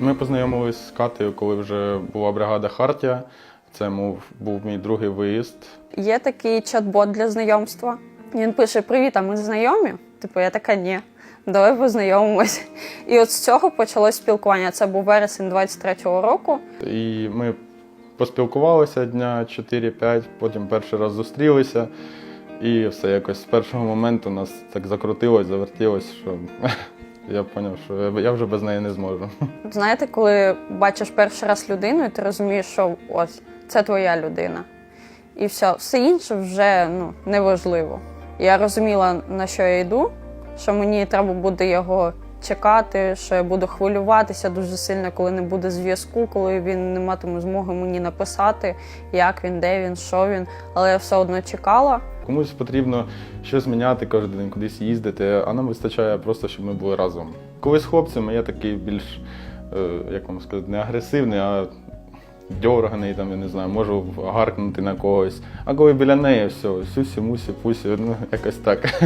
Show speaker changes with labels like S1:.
S1: Ми познайомились з Катею, коли вже була бригада Хартія. Це мов, був мій другий виїзд.
S2: Є такий чат-бот для знайомства. Він пише: Привіт, а ми знайомі? Типу, я така ні. Давай познайомимось. І от з цього почалось спілкування. Це був вересень 23-го року.
S1: І ми поспілкувалися дня 4-5, потім перший раз зустрілися. І все якось з першого моменту нас так закрутилось, завертілось, що я зрозумів, що я- вже без неї не зможу.
S2: Знаєте, коли бачиш перший раз людину, і ти розумієш, що ось це твоя людина. І все, все інше вже ну, неважливо. Я розуміла, на що я йду, що мені треба буде його чекати, що я буду хвилюватися дуже сильно, коли не буде зв'язку, коли він не матиме змоги мені написати, як він, де він, що він. Але я все одно чекала.
S1: Комусь потрібно щось міняти кожен день, кудись їздити, а нам вистачає просто, щоб ми були разом. Коли з хлопцями я такий більш, е, як вам сказати, не агресивний, а дьорганий, там, я не знаю, можу гаркнути на когось. А коли біля неї все, сюсі, мусі, пусі, ну якось так.